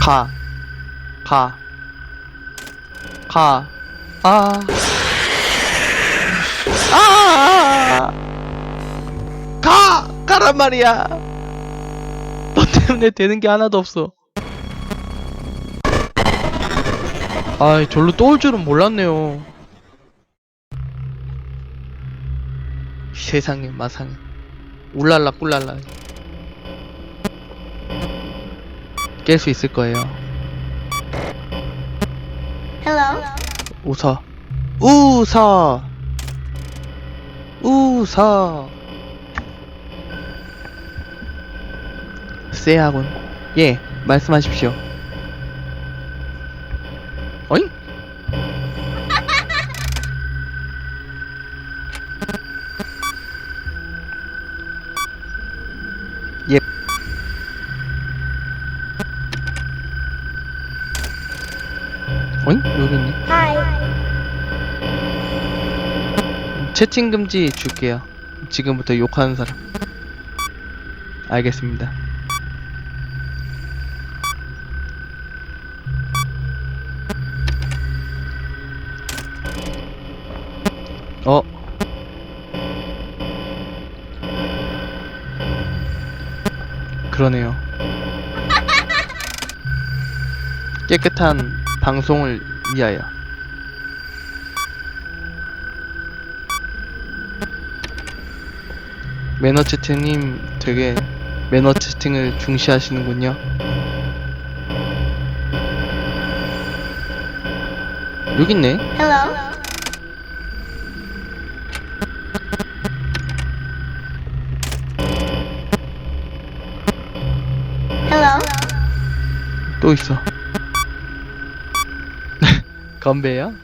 가. 가. 가. 아. 아! 가! 가란 말이야! 너 때문에 되는 게 하나도 없어. 아, 절로 또 올 줄은 몰랐네요. 세상에, 마상에. 울랄라 꿀랄라. 깰 수 있을 거예요. Hello? 웃어. 웃어. 웃어. 쎄하군. 예, 말씀하십시오. 채팅 금지 줄게요. 지금부터 욕하는 사람. 알겠습니다. 어? 그러네요. 깨끗한 방송을 위하여. 매너 채팅님 되게 매너 채팅을 중시하시는군요. 여기 있네. Hello? Hello? 또 있어. 건배요?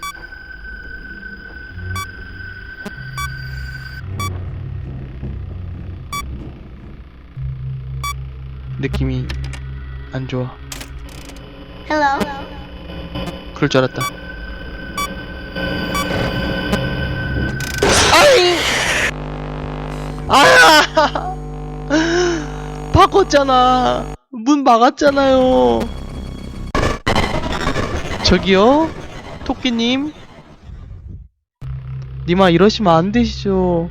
느낌이 안 좋아. Hello? 그럴 줄 알았다. 아이! 아! 바꿨잖아. 문 막았잖아요. 저기요? 토끼님? 니마 이러시면 안 되시죠.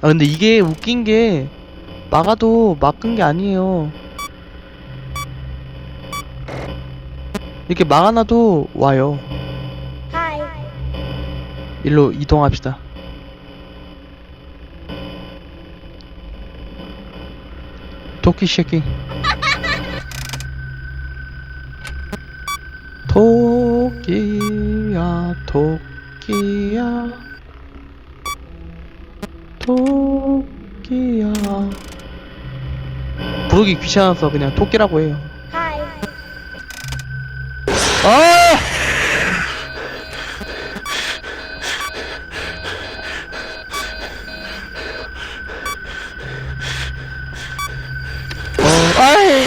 아, 근데 이게 웃긴 게, 막아도 막은 게 아니에요. 이렇게 막아놔도 와요. 일로 이동합시다. 토끼 새끼. 토끼야, 토끼야. 토끼야. 부르기 귀찮아서 그냥 토끼라고 해요. 아! 어, 아이!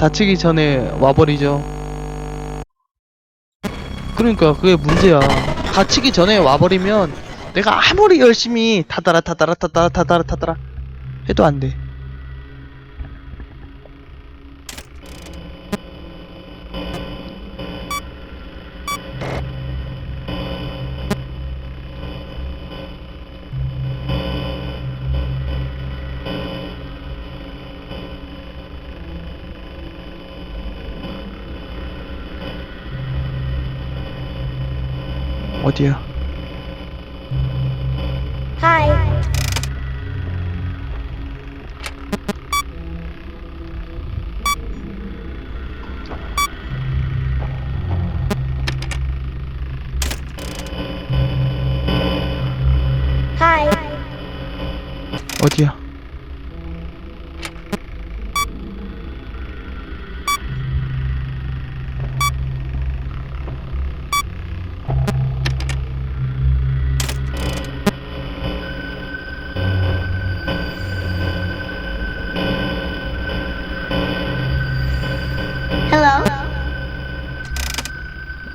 다치기 전에 와버리죠. 그러니까 그게 문제야. 다치기 전에 와버리면 내가 아무리 열심히 타다라 타다라 타다라 타다라 타다라 해도 안 돼. 어디야?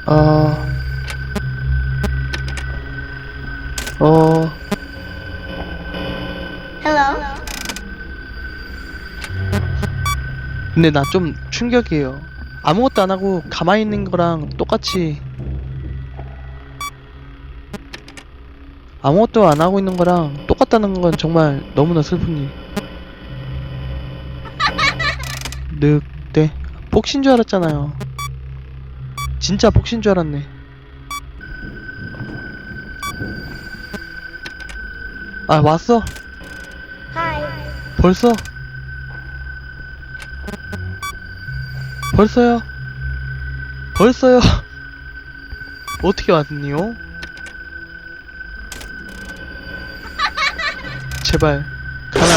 어, 어, Hello. 근데 나 좀 충격이에요. 아무것도 안 하고 가만히 있는 거랑 똑같이 아무것도 안 하고 있는 거랑 똑같다는 건 정말 너무나 슬픈 일. 늑대 복신 줄 알았잖아요. 진짜 복신 줄 알았네. 아 왔어? Hi. 벌써? 벌써요? 벌써요? 어떻게 왔니요? 제발 가라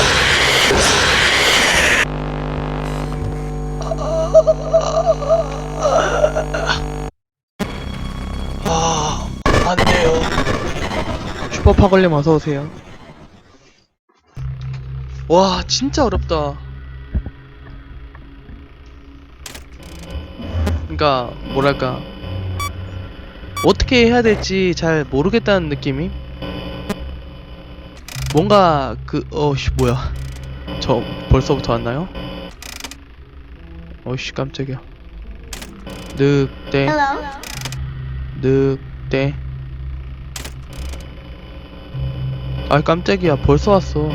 슈퍼 파걸님 어서 오세요. 와, 진짜 어렵다. 그니까, 뭐랄까. 어떻게 해야 될지 잘 모르겠다는 느낌이? 뭔가, 그, 어씨, 뭐야. 저, 벌써부터 왔나요? 어이씨, 깜짝이야. 늑대, Hello. 늑대. 아, 깜짝이야. 벌써 왔어.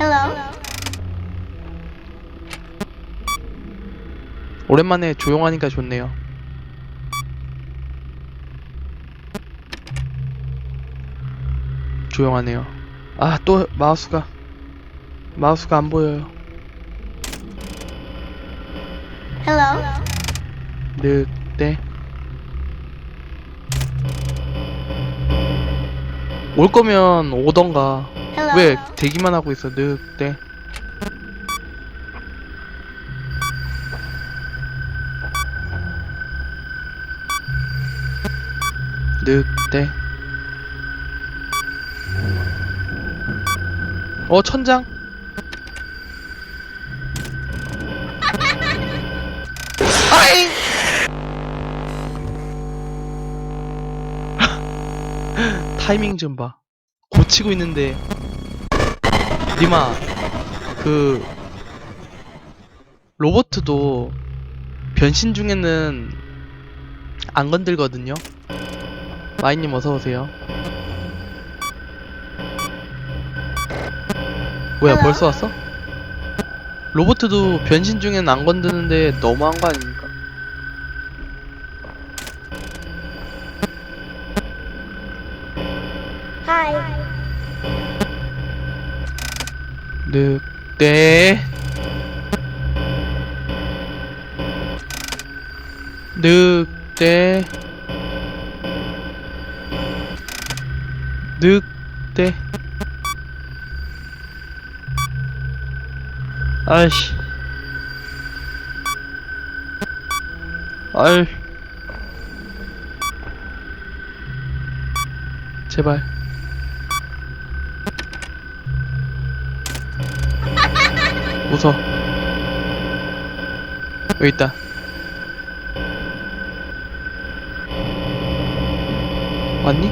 Hello. 오랜만에 조용하니까 좋네요. 조용하네요. 아, 또 마우스가 마우스가 안 보여요. Hello. 늑대. 올 거면 오던가. Hello. 왜 대기만 하고 있어, 늑대. 늑대. 어, 천장? 아잉! 타이밍 좀 봐. 고치고 있는데 니마 그 로버트도 변신 중에는 안 건들거든요. 마이님 어서 오세요. 뭐야. 벌써 왔어? 로버트도 변신 중에는 안 건드는데 너무한 거 아닙니 늑대 늑대 늑대 아이씨. 아이. 제발 웃어. 여기 있다. 왔니?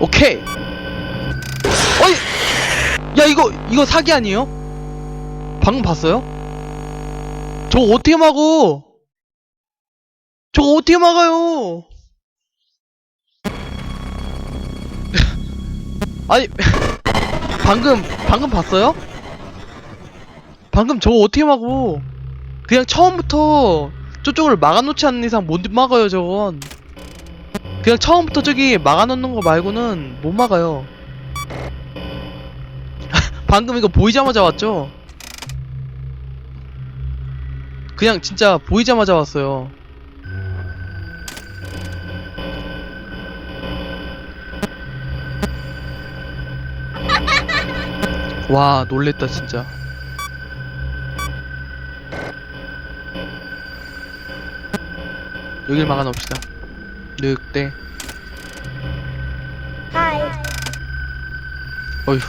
오케이. 어이. 야 이거 이거 사기 아니에요? 방금 봤어요? 저거 어떻게 막어? 저거 어떻게 막아요? 아니 방금 방금 봤어요? 방금 저거 어떻게 막어? 그냥 처음부터 저쪽을 막아놓지 않는 이상 못 막아요 저건 그냥 처음부터 저기 막아놓는 거 말고는 못 막아요 방금 이거 보이자마자 왔죠? 그냥 진짜 보이자마자 왔어요 와 놀랬다 진짜 여길 막아놓읍시다 늑대 Hi. 어휴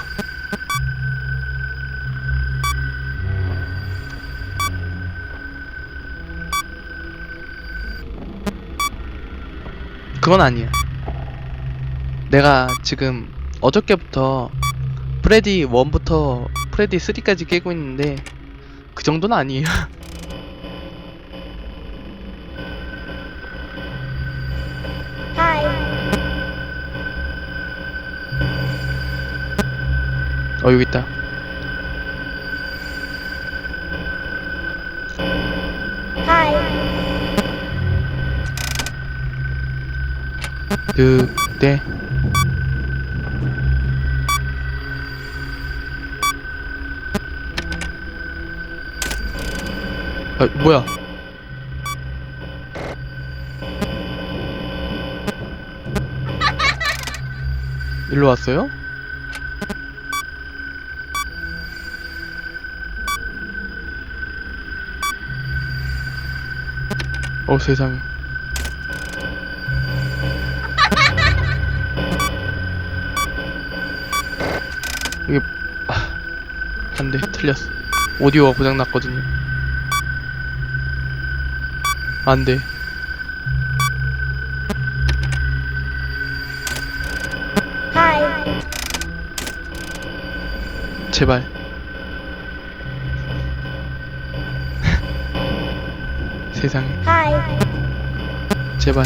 그건 아니야 내가 지금 어저께부터 프레디 1부터 프레디 3까지 깨고 있는데 그 정도는 아니에요. 어 여기 있다. Hi. 늑대. 아 뭐야? 일로 왔어요? 어 세상에. 이게 아, 안돼. 틀렸어. 오디오가 고장났거든요. 안돼. 제발 세상에 Hi. 제발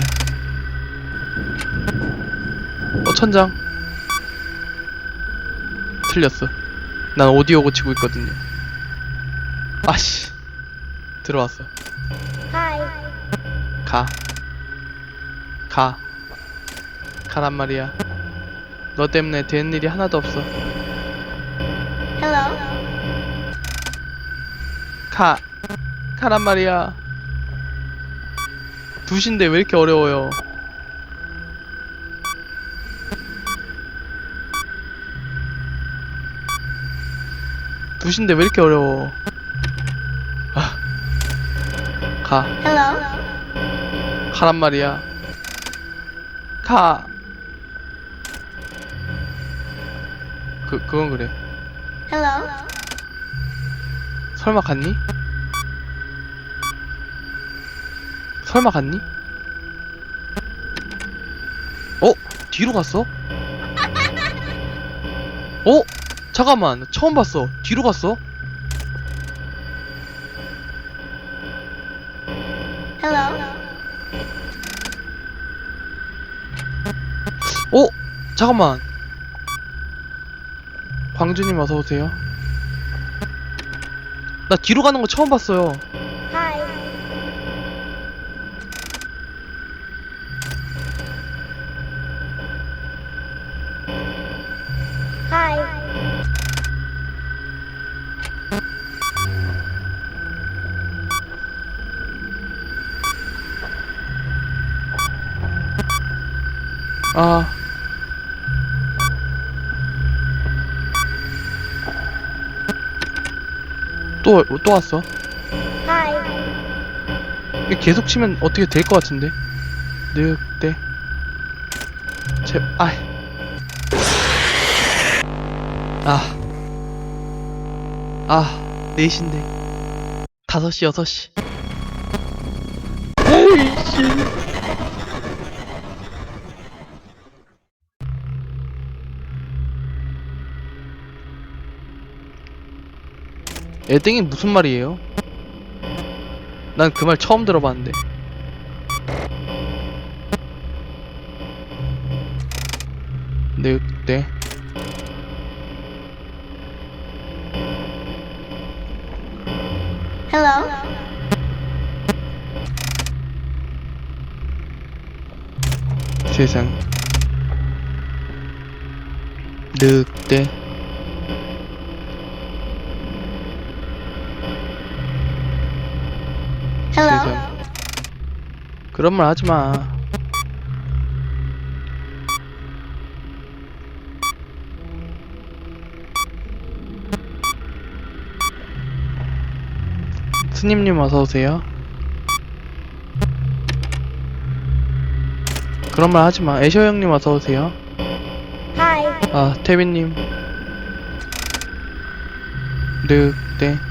어 천장 틀렸어 난 오디오 고치고 있거든요 아씨 들어왔어 Hi. 가. 가. 가란 말이야. 너 때문에 되는 일이 하나도 없어. Hello. 가. 가란 말이야. 두신데 왜 이렇게 어려워요? 두신데 왜 이렇게 어려워? 아. 가. Hello. 가란 말이야. 가. 그, 그건 그래. Hello. 설마 갔니? 설마 갔니? 어? 뒤로 갔어? 어? 잠깐만, 나 처음 봤어. 뒤로 갔어? Hello. 어? 잠깐만. 광주님 어서 오세요. 나 뒤로 가는 거 처음 봤어요. 아. 또, 또 왔어. 이게 계속 치면 어떻게 될 것 같은데? 늑대. 제, 아. 아. 아, 4시인데. 5시, 6시. 애땡이 무슨 말이에요? 난 그 말 처음 들어봤는데. 늑대. Hello. 세상. 늑대. Hello. 세상. 그런 말 하지 마. 스님님 어서 오세요. 그런 말 하지 마. 애셔 형님 어서 오세요. Hi. 아, 태빈님. 늑대.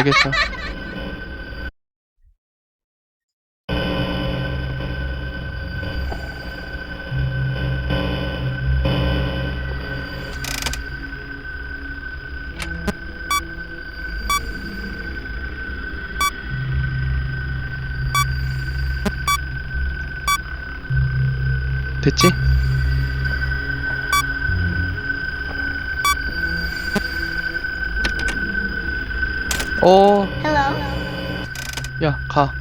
알겠어. 어, Hello. 야, 가.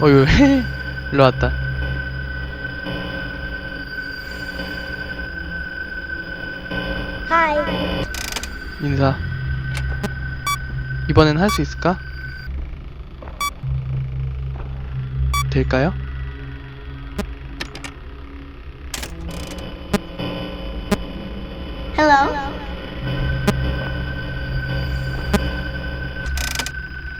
어휴, 일로 왔다. Hi. 인사. 이번엔 할 수 있을까? 될까요?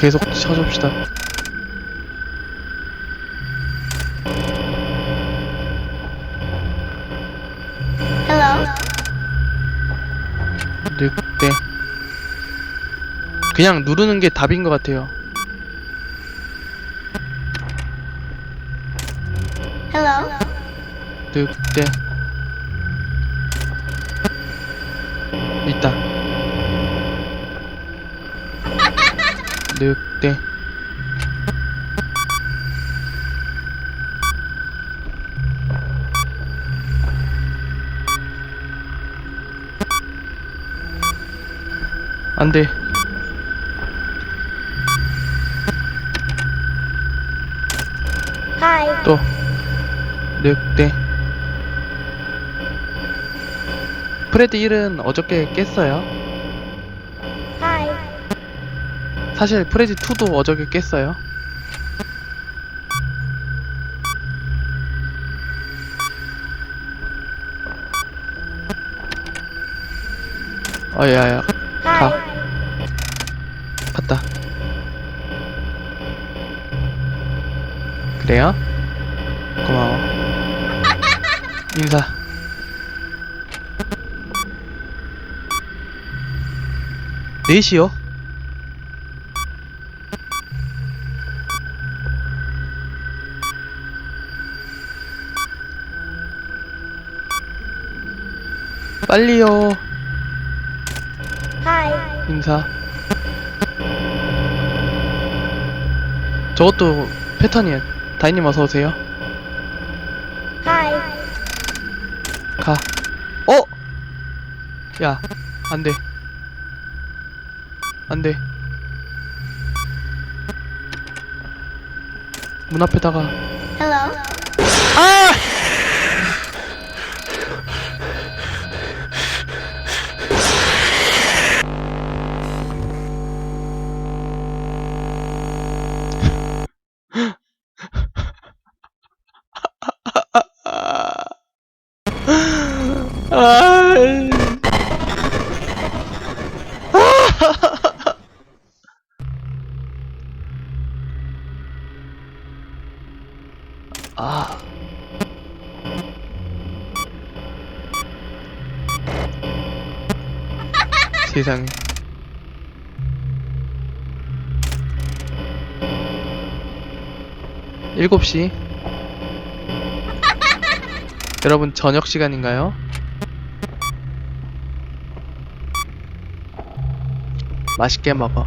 계속 쳐줍시다. Hello. 늑대. 그냥 누르는 게 답인 것 같아요. Hello. 늑대. 늑대. 안 돼. Hi. 또. 늑대. 프레드 1은 어저께 깼어요. 사실 프레디 2도 어저께 깼어요. 어야야 Hi. 봤다. 그래요? 고마워. 인사. 넷이요? 빨리요. Hi. 인사. 저것도 패턴이에요. 다이님 어서 오세요. Hi. 가. 어? 야, 안 돼. 안 돼. 문 앞에다가. Hello. 세상에. 일곱 시. 여러분 저녁 시간인가요? 맛있게 먹어.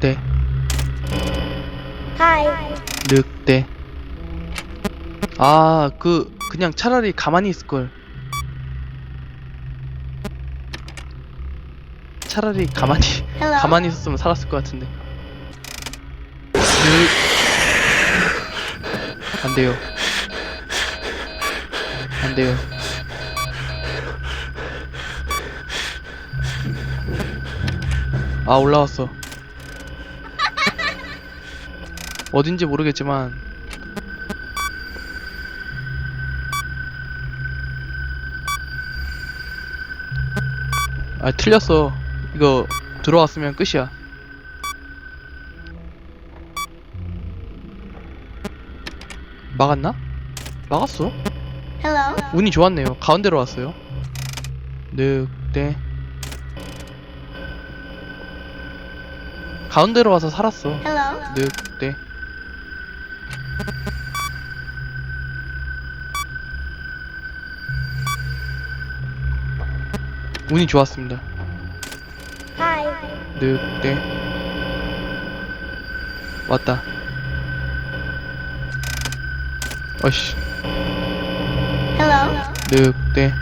늑대, Hi. 늑대. 아, 그, 그냥 차라리 가만히 있을걸. 차라리 가만히, Hello. 가만히 있었으면 살았을 것 같은데. 늑, 안 돼요. 안 돼요. 아, 올라왔어. 어딘지 모르겠지만. 아, 틀렸어. 이거 들어왔으면 끝이야. 막았나? 막았어. Hello? 운이 좋았네요. 가운데로 왔어요. 늑대. 가운데로 와서 살았어. Hello? 늑대. 운이 좋았습니다. Hi. 늑대. 왔다. 어이씨. Hello? 늑대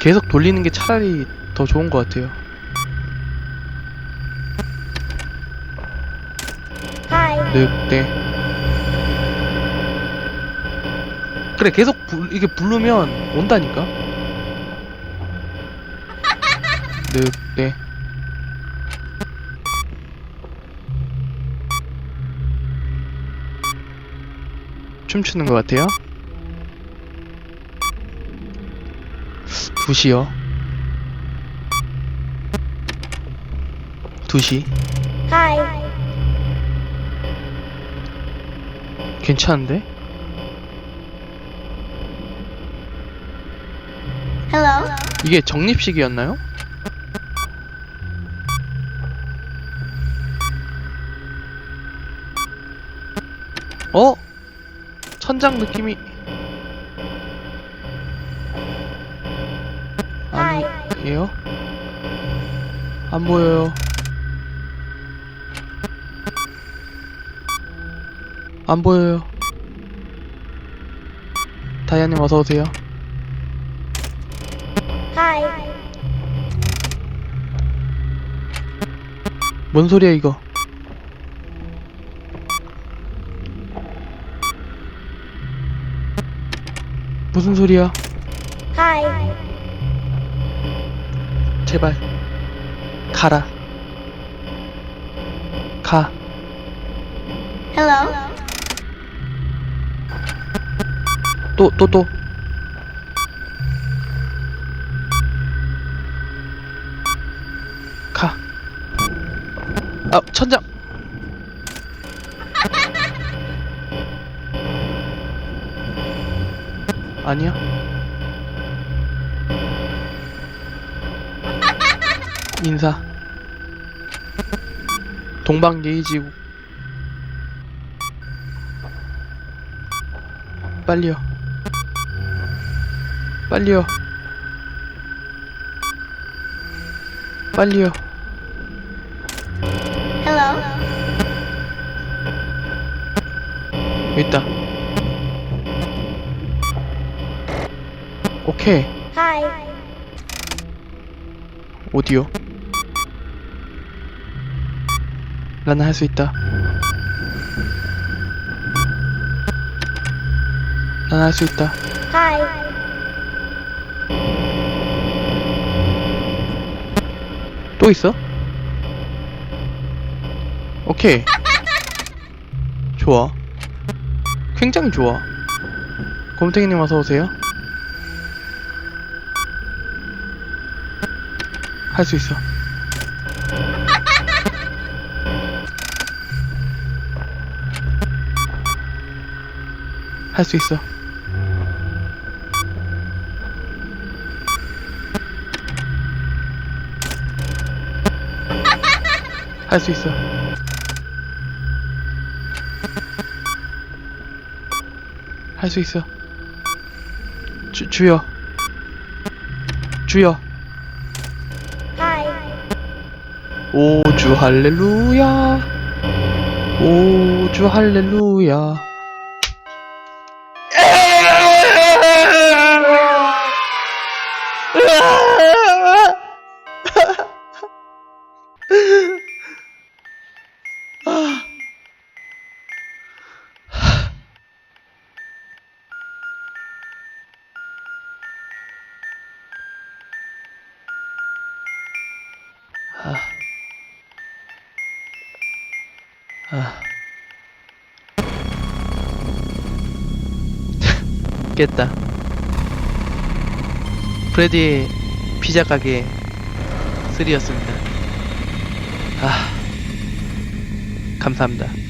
계속 돌리는 게 차라리 더 좋은 것 같아요. 늑대 그래 계속 불, 이게 부르면 온다니까? 늑대. 춤추는 것 같아요? 2시요? 2시? Hi. 괜찮은데? Hello? 이게 적립식이었나요? 어? 천장 느낌이 아니에요? 안 보여요. 안 보여요. 다이아님 어서 오세요. 뭔 소리야 이거? 무슨 소리야? Hi. 제발 가라. 가. Hello? 또또 또. 가. 아 천장. 아니야. 인사. 동방 게이지고. 빨리요. 빨리요. 빨리요. 있다. 오케이. Hi. 오디오. 나는 할 수 있다. 나는 할 수 있다. Hi. 또 있어? 오케이. 좋아. 굉장히 좋아. 곰탱이님 어서 오세요. 할 수 있어. 할 수 있어. 할 수 있어. 할 수 있어. 주, 주여. 주여. 오주 할렐루야. 오주 할렐루야. 깼다. 프레디 피자 가게 3였습니다. 아. 감사합니다.